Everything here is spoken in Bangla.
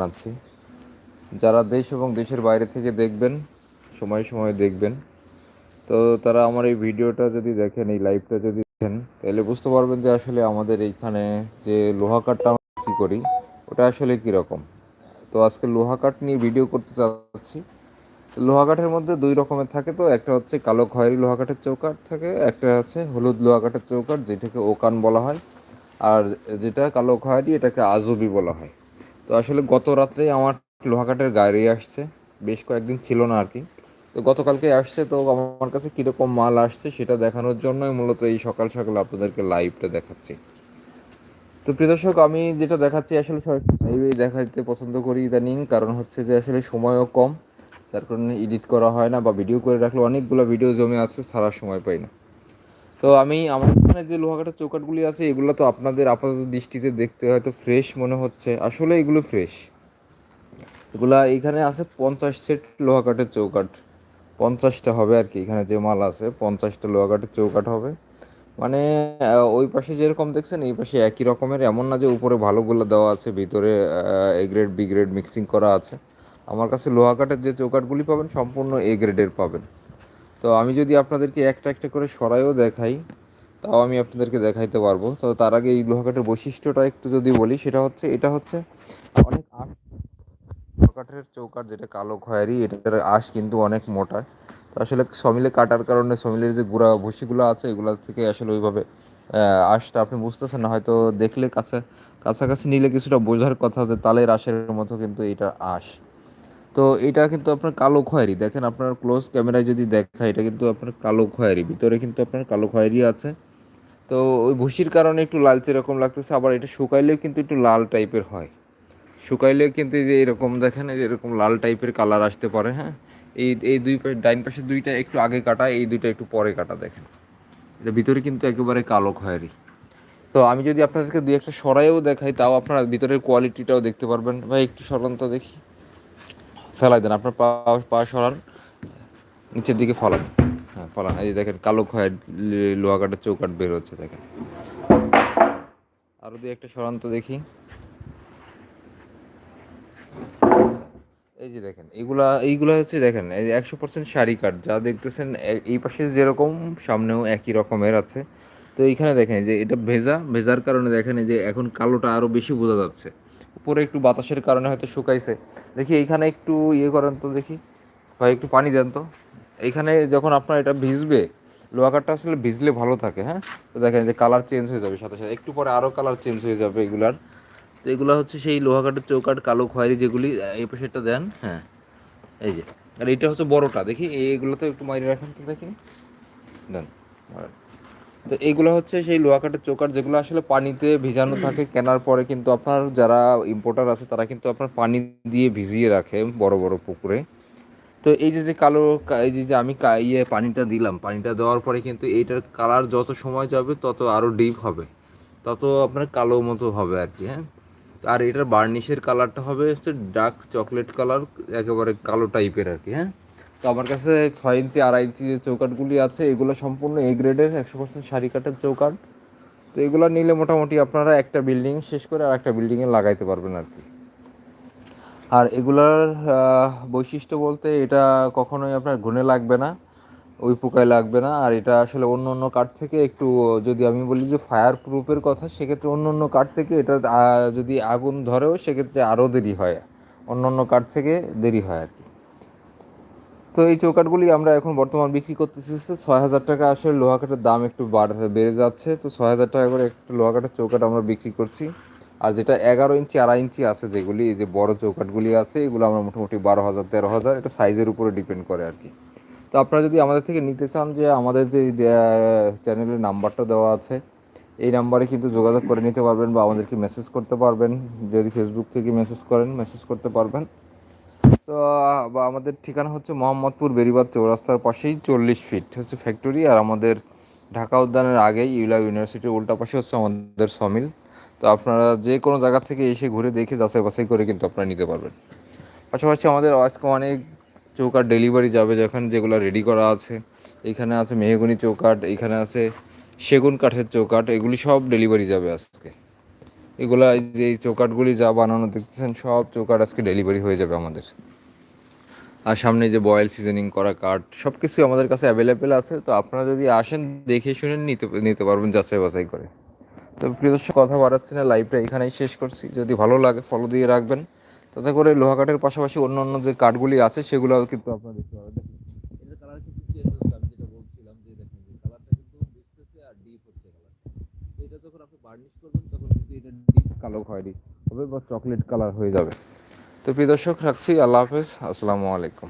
জানাচ্ছি যারা দেশ এবং দেশের বাইরে থেকে দেখবেন, সময় সময় দেখবেন, তো তারা আমার এই ভিডিওটা যদি দেখেন, এই লাইভটা যদি দেখেন, তাহলে বুঝতে পারবেন যে আসলে আমাদের এইখানে যে লোহা কাঠটা আমরা বিক্রি করি, ওটা আসলে কীরকম। তো আজকে লোহা কাঠ নিয়ে ভিডিও করতে চাচ্ছি। লোহা কাঠের মধ্যে দুই রকমের থাকে তো, একটা হচ্ছে কালো খয়েরি লোহা কাঠের চৌকাঠ থাকে, একটা হচ্ছে হলুদ লোহা কাঠের চৌকাঠ, যেটাকে ওকান বলা হয়, আর যেটা কালো খয়েরি, এটাকে আজবি বলা হয়। তো আসলে গত রাত্রে আমার লোহাঘাটের গাড়ি আসছে। বেশ কয়েকদিন ছিল না আর কি তো গতকালকে আসছে, তো আমার কাছে কীরকম মাল আসছে সেটা দেখানোর জন্যই মূলত এই সকাল সকাল আপনাদেরকে লাইভটা দেখাচ্ছি। তো প্রিয় দর্শক, আমি যেটা দেখাচ্ছি আসলে লাইভেই দেখাতে পছন্দ করি ইদানিং। কারণ হচ্ছে যে আসলে সময়ও কম। যার কারণে এডিট করা হয় না বা ভিডিও করে রাখলে অনেকগুলো ভিডিও জমে আছে সারা সময় পাই না। তো আমি, আমার এখানে যে লোহাকাটার চৌকাটগুলি আছে, এগুলো তো আপনাদের আপাতত দৃষ্টিতে দেখতে হয়তো ফ্রেশ মনে হচ্ছে। আসলে এগুলো ফ্রেশ এগুলা এখানে আছে পঞ্চাশ সেট লোহাকাঠের চৌকাঠ। পঞ্চাশটা হবে আর কি, এখানে যে মাল আছে, পঞ্চাশটা লোহাকাঠের চৌকাঠ হবে। মানে ওই পাশে যেরকম দেখছেন, এই পাশে একই রকমের, এমন না যে উপরে ভালোগুলো দেওয়া আছে, ভিতরে A grade B grade mixing করা আছে। আমার কাছে লোহা কাঠের যে চৌকাঠগুলি পাবেন, সম্পূর্ণ এ গ্রেডের পাবেন। তো আমি যদি আপনাদেরকে একটা একটা করে সরাইও দেখাই, তাও আমি আপনাদেরকে দেখাইতে পারব। তো তার আগে এই লোহা কাঠের বৈশিষ্ট্যটা একটু যদি বলি, সেটা হচ্ছে, এটা হচ্ছে অনেক আশ লোহা কাঠের চৌকাঠ যেটা কালো খয়েরি, এটার আশ কিন্তু অনেক মোটা। তো আসলে সমিলে কাটার কারণে সমিলের যে গুঁড়া ভুসিগুলো আছে, এগুলো থেকে আসলে ওইভাবে আশটা আপনি বুঝতেছেন না। হয়তো দেখলে কাছে, কাছাকাছি নিলে কিছুটা বোঝার কথা যে তালের আশের মতো কিন্তু এটা আশ। তো এটা কিন্তু আপনার কালো খয়েরি। দেখেন আপনার ক্লোজ ক্যামেরায় যদি দেখা এটা কিন্তু আপনার কালো খয়েরি, ভিতরে কিন্তু আপনার কালো খয়েরি আছে। তো ওই ভুসির কারণে একটু লালচে এরকম লাগতেছে, আবার এটা শুকাইলেও কিন্তু একটু লাল টাইপের হয়। শুকাইলেও কিন্তু এই যে এরকম, দেখেন এই যে এরকম লাল টাইপের কালার আসতে পারে হ্যাঁ? এই এই দুই পাশে ডাইন পাশে দুইটা একটু আগে কাটা, এই দুইটা একটু পরে কাটা, দেখেন। এটা ভিতরে কিন্তু একেবারে কালো খয়েরি। তো আমি যদি আপনাদেরকে দুই একটা সরাইও দেখাই, তাও আপনারা ভিতরের কোয়ালিটিটাও দেখতে পারবেন। ভাই, একটু সরান্ত দেখি। ফেলাই দেন, আপনার পা পা সরান, নিচের দিকে ফলান। হ্যাঁ ফলান। এই দেখেন, কালো খয়ের লোহা কাঠের চৌকাট বের হচ্ছে, দেখেন। আরও দুই একটা সরান্ত দেখি। এই যে দেখেন এইগুলা এইগুলা হচ্ছে দেখেন, এই একশো পার্সেন্ট শাড়ি কাঠ, যা দেখতেছেন এই পাশে যেরকম, সামনেও একই রকমের আছে। তো এইখানে দেখেন যে এটা ভেজা, ভেজার কারণে দেখেন যে এখন কালোটা আরও বেশি বোঝা যাচ্ছে। উপরে একটু বাতাসের কারণে হয়তো শুকাইছে। দেখি এইখানে একটু ইয়ে করেন তো দেখি। হয় একটু পানি দেন তো। এইখানে যখন আপনার এটা ভিজবে লোহা কাঠটা আসলে ভিজলে ভালো থাকে হ্যাঁ? তো দেখেন যে কালার চেঞ্জ হয়ে যাবে সাথে সাথে। একটু পরে আরও কালার চেঞ্জ হয়ে যাবে এগুলার। তো এগুলো হচ্ছে সেই লোহা কাঠের চৌকাঠ, কালো খয়েরি যেগুলি এই পাশেরটা দেন হ্যাঁ। এই যে, আর এইটা হচ্ছে বড়টা। দেখি এইগুলো একটু মাইরে রাখেন তো দেখি। দেন তো এইগুলো হচ্ছে সেই লোহা কাঠের চৌকাঠ যেগুলো আসলে পানিতে ভিজানো থাকে, কেনার পরে কিন্তু আপনার যারা ইম্পোর্টার আছে তারা কিন্তু আপনার পানি দিয়ে ভিজিয়ে রাখে বড় বড় পুকুরে। তো এই যে যে কালো এই যে যে আমি ইয়ে পানিটা দিলাম, পানিটা দেওয়ার পরে কিন্তু এইটার কালার যত সময় যাবে তত আরও ডিপ হবে, তত আপনার কালো মতো হবে আর কি হ্যাঁ? আর এটার বার্নিশের কালারটা হবে হচ্ছে ডার্ক চকলেট কালার একেবারে কালো টাইপের আর কি হ্যাঁ? তো আমার কাছে ছয় ইঞ্চি, আড়াই ইঞ্চি যে চৌকাটগুলি আছে, এগুলো সম্পূর্ণ এ গ্রেডের একশো পার্সেন্ট শাড়ি কাঠের চৌকাট তো এগুলো নিলে মোটামুটি আপনারা একটা বিল্ডিং শেষ করে আর একটা বিল্ডিংয়ে লাগাইতে পারবেন আর কি। আর এগুলার বৈশিষ্ট্য বলতে এটা কখনোই আপনার ঘুনে লাগবে না, ওই পোকায় লাগবে না। আর এটা আসলে অন্য অন্য কাঠ থেকে একটু, যদি আমি বলি যে ফায়ার প্রুফের কথা, সেক্ষেত্রে অন্য অন্য কাঠ থেকে এটা যদি আগুন ধরেও সেক্ষেত্রে আরও দেরি হয়। অন্য অন্য কাঠ থেকে দেরি হয় আর কি। তো এই চৌকাটগুলি আমরা এখন বর্তমান বিক্রি করতেছি ছয় হাজার টাকা। আসলে লোহা কাঠের দাম একটু বেড়ে যাচ্ছে। তো ছয় হাজার টাকা করে একটা লোহা কাঠের চৌকাট আমরা বিক্রি করছি। আর যেটা এগারো ইঞ্চি, আড়াই ইঞ্চি আছে যেগুলি, এই যে বড় চৌকাটগুলি আছে, এগুলো আমরা মোটামুটি বারো হাজার, তেরো হাজার, এটা সাইজের উপরে ডিপেন্ড করে আর কি। তো আপনারা যদি আমাদের থেকে নিতে চান যে আমাদের যে চ্যানেলের নাম্বারটা দেওয়া আছে, এই নাম্বারে কিন্তু যোগাযোগ করে নিতে পারবেন বা আমাদেরকে মেসেজ করতে পারবেন। যদি ফেসবুক থেকে মেসেজ করেন মেসেজ করতে পারবেন। তো আমাদের ঠিকানা হচ্ছে মোহাম্মদপুর বেরিবাদ চৌরাস্তার পাশেই চল্লিশ ফিট হচ্ছে ফ্যাক্টরি আর আমাদের ঢাকা উদ্যানের আগেই ইউলা ইউনিভার্সিটির উল্টা পাশে হচ্ছে আমাদের সমিল। তো আপনারা যে কোনো জায়গা থেকে এসে ঘুরে দেখে যাচাই বাছাই করে কিন্তু আপনারা নিতে পারবেন। পাশাপাশি আমাদের আজকে অনেক চৌকাট ডেলিভারি যাবে যখন যেগুলো রেডি করা আছে। এখানে আছে মেহগুনি চৌকাট এখানে আছে সেগুন কাঠের চৌকাট এগুলি সব ডেলিভারি যাবে আজকে। এগুলা যে চৌকাটগুলি যা বানানো দেখতেছেন সব চৌকাট আজকে ডেলিভারি হয়ে যাবে আমাদের। আর সামনে যে বয়েল সিজনিং করা কাঠ সব কিছু আমাদের কাছে অ্যাভেলেবেল আছে। তো আপনারা যদি আসেন, দেখে শুনে নিতে নিতে পারবেন যাচাই বাছাই করে। তো প্রিয় দর্শক, কথা বাড়াচ্ছি না লাইভটা এখানেই শেষ করছি। যদি ভালো লাগে ফলো দিয়ে রাখবেন। তাতে করে লোহা কাঠের পাশাপাশি অন্য অন্য যে কাঠগুলি আছে সেগুলোও কিন্তু আপনারা দেখতে এটা কালো খয়েরি হবে বা চকলেট কালার হয়ে যাবে। তো প্রিয় দর্শক রাখছি। আল্লাহ হাফেজ। আসসালামু আলাইকুম।